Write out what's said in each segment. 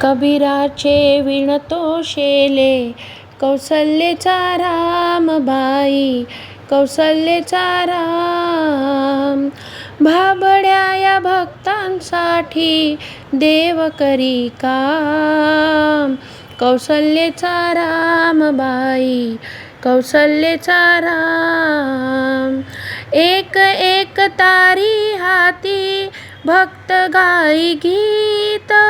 कबीराचे विणतो शेले कौसल्येचा रामबाई कौसल्येचा राम. भाबड्या या भक्तांसाठी देव करी काम. कौसल्येचा रामबाई कौसल्येचा राम. एक एक तारी हाती भक्त गाई गीता.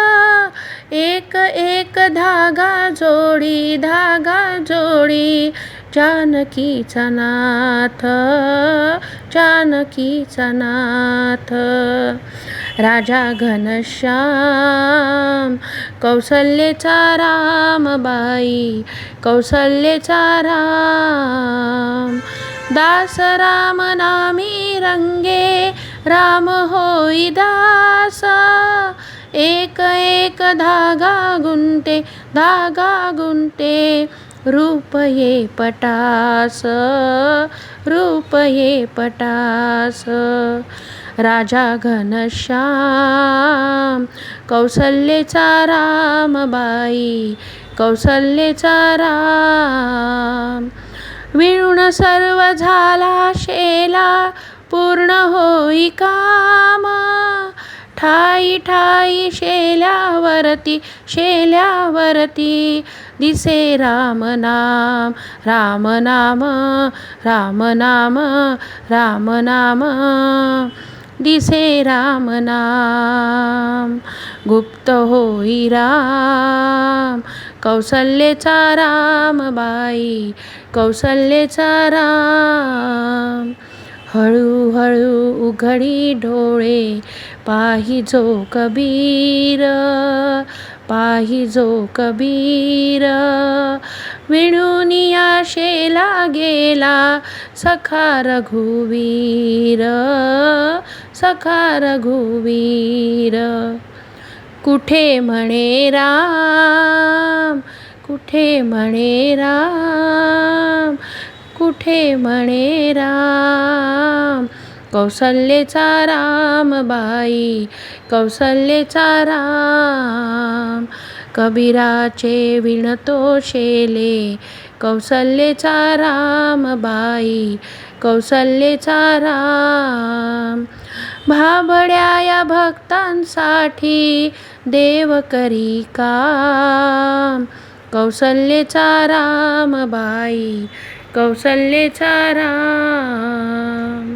एक एक धागा जोडी धागा जोडी जानकीचा नाथ जानकीचा नाथ. राजा घनश्याम कौसल्येचा रामबाई कौसल्येचा राम. दास राम नामी रंगे राम होई दासा. एक एक धागा गुंटे धागा गुंटे रूप ये पटास रूप ये पटास. राजा घनश्याम कौसल्येचा रामबाई कौसल्येचा राम. विणून सर्व झाला शेला पूर्ण होई काम. ठाई ठाई शेल्यावरती शेल्यावरती. दिसे राम नाम राम नाम राम नाम राम नाम. दिसे राम नाम गुप्त होई राम. कौसल्येचा रामबाई कौसल्येचा राम. हळूहळू उघडी डोळे पाहिजो कबीर पाहिजो कबीर. विणुनिया शेला गेला सखा रघुवीर सखा रघुवीर. कुठे म्हणे राम कुठे म्हणे राम कुठे म्हणे राम? कौसल्येचा रामबाई कौसल्येचा राम. कबीराचे विणतो शेले कौसल्येचा रामबाई कौसल्येचा राम. भाबड्या या भक्तांसाठी देव करी काम. कौसल्येचा रामबाई कौसल्येचा राम.